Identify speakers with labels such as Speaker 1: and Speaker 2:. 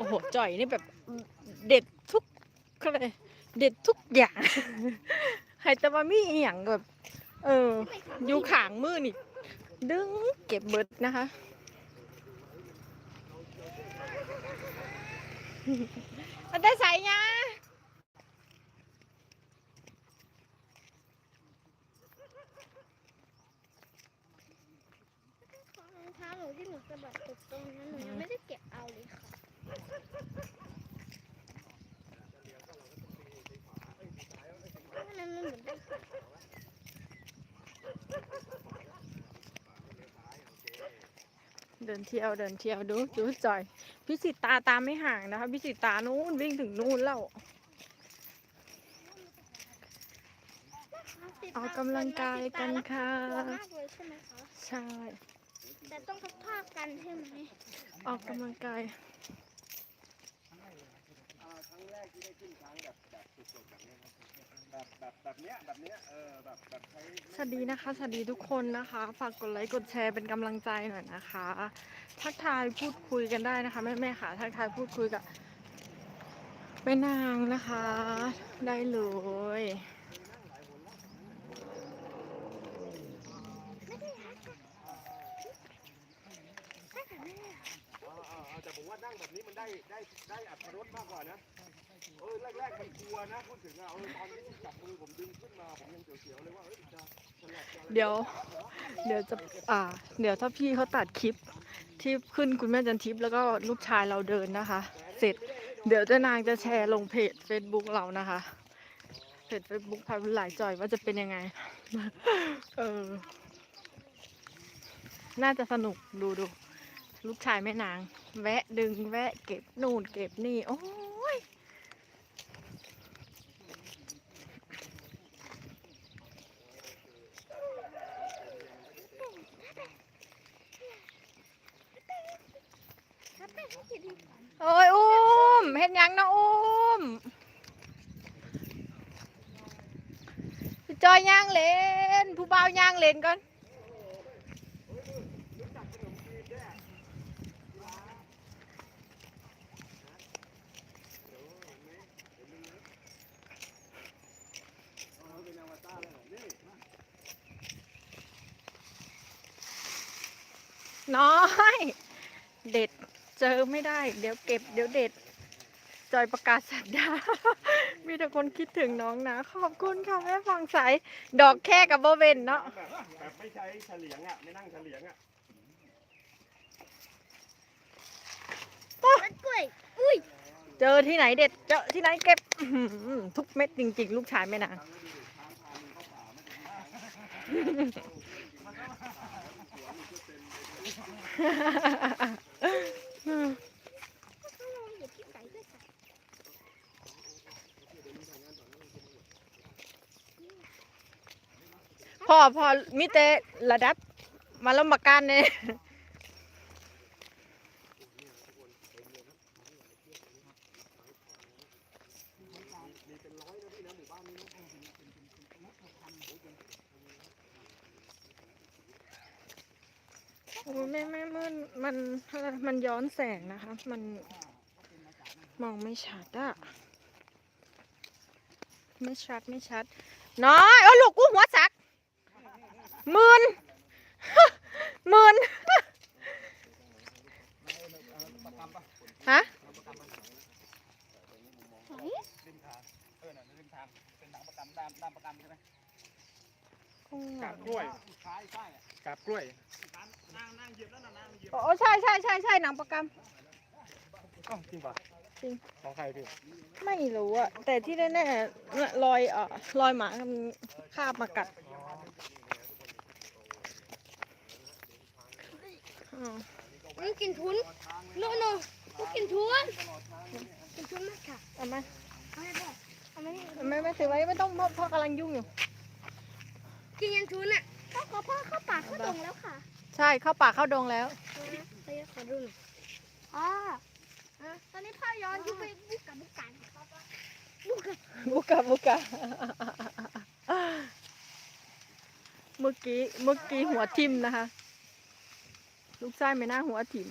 Speaker 1: อ้โหจ่อยนี่แบบเด็ดทุกอะไรเด็ดทุกอย่างให้แต่ว่ามีอหย่างแบบ เออ อยู่ขางมือนี่ ดึงเก็บเบิดนะคะ มันได้ใส่ยา
Speaker 2: เท้าหนูที่หนูสะบัดตกตรงนั้นหนูยังไม่ได้เก็บเอาเลยค่ะ เหมือนได้
Speaker 1: เดินเที่ยวเดินเที่ยวดูดูจ่อย พิสิตาตามไม่ห่างนะคะ พิสิตานู้นวิ่งถึงนู่นแล้วออกกำลังกายกันค่ะ
Speaker 2: กลัวมากเลยใช่ไหมคะ
Speaker 1: ใช่
Speaker 2: แต่ต้องพักผ้ากันใช่ไหม
Speaker 1: ออกกำลังกาย
Speaker 3: ครั้ งแรกที่ได้ขึ้นช้างแบบแบบสดๆแบบนี้ครับแบบแบบแบบเนี้ยแบบเนี้ยเออแบบแบบใช้
Speaker 1: สวัสดีนะคะ สวัสดีทุกคนนะคะ ฝากกดไลค์กดแชร์เป็นกำลังใจหน่อยนะคะ ทักทายพูดคุยกันได้นะคะแม่แม่ๆค่ะทักทายพูดคุยกับแม่นางนะคะ ได้เลย
Speaker 3: เออเออเออแต่ผม ว่านั่งแบบนี้มันได้ได้ได้อัตรสมากกว่านะ เออแรกๆมันกลัวนะพูดถึงอะเออตอนนี้ที่จับมือผมดึงขึ้นมาผมยังเสียวๆเลยว่าเอ้ยจะฉลับจะอะไร
Speaker 1: เดี๋ยว เดี๋ยวจะ อ่า เดี๋ยวถ้าพี่เขาตัดคลิปที่ขึ้นคุณแม่จันทิพย์แล้วก็ลูกชายเราเดินนะคะ เสร็จ เดี๋ยวเจ้านางจะแชร์ลงเพจ Facebook เรานะคะ เพจ Facebook พายบุญหลายจอยว่าจะเป็นยังไง เออ น่าจะสนุกดูดู ลูกชายแม่นาง แวะดึงแวะเก็บนู่นเก็บนี่ โอ้ย โอ้ยอุ้มเห็นยังนะอุ้มจอยย่างเล่นผู้บ่าวย่างเล่นก่อน
Speaker 3: เออเป็นอวตารเลยเหรอนี่
Speaker 1: น้อย เด็ดเจอไม่ได้ เดี๋ยวเก็บ เดี๋ยวเด็ด จอยประกาศสัปดาห์มีแต่คนคิดถึงน้องนะ ขอบคุณค่ะแม่ฟังใสดอกแค่กับโบเวนเนาะ
Speaker 3: แบบแบบไม่ใช้เฉลียงอะ ไม่นั่งเฉลียงอะ
Speaker 2: ต้นกล้วย อุ้ย
Speaker 1: เจอที่ไหนเด็ด เจอที่ไหนเก็บอื้อหือทุกเม็ดจริง ๆ ลูกชายแม่นาง
Speaker 2: ก็ลองหยิบที่ใส่ด้วยค่ะ
Speaker 1: พ่อพ่อมิเตระดับมาล้วมาการเนี่ย อ้ยไม่ไม่มันมันมันย้อนแสงนะคะ มันมองไม่ชัดอะไม่ชัดไม่ชัด น้อยโอ้ลูกกูหัวสักหมื่นหมื่นฮะ
Speaker 3: กาบกล้วยกาบกล้วย
Speaker 1: โอ้ใช่ใช่ใช่ใช่หนังประก
Speaker 3: อ้าวจริงป่ะ
Speaker 1: จริง
Speaker 3: ของใครพี่ำ
Speaker 1: ไม่รู้อะแต่ที่แน่ๆเนี่ยรอยเอ่อรอยหมามันคาบมากัดอ๋อ
Speaker 2: นี่กินทุนโนโนกูกินทุนกินทุนมากค่ะ
Speaker 1: เอามา
Speaker 2: เอาให้พ่อเอามานี่
Speaker 1: ไม่ไม่ถือไว้ไม่ต้องพ่อพ่อกำลังยุ่งอยู่
Speaker 2: กินยันทุนอะก็ขอพ่อเข้า
Speaker 1: ช่เข้าป่าเข้าดงแล้ว
Speaker 2: ไปขอดูหน่อยอ๋ออะตอนนี้พ่อย้อนยุบไปบุกกับบุกกันบุกกับ
Speaker 1: บุกะบุกะเมื่อกี้เมื่อกี้หัวทิ่มนะคะ ลูกชายไม่น่าหัวทิ่ม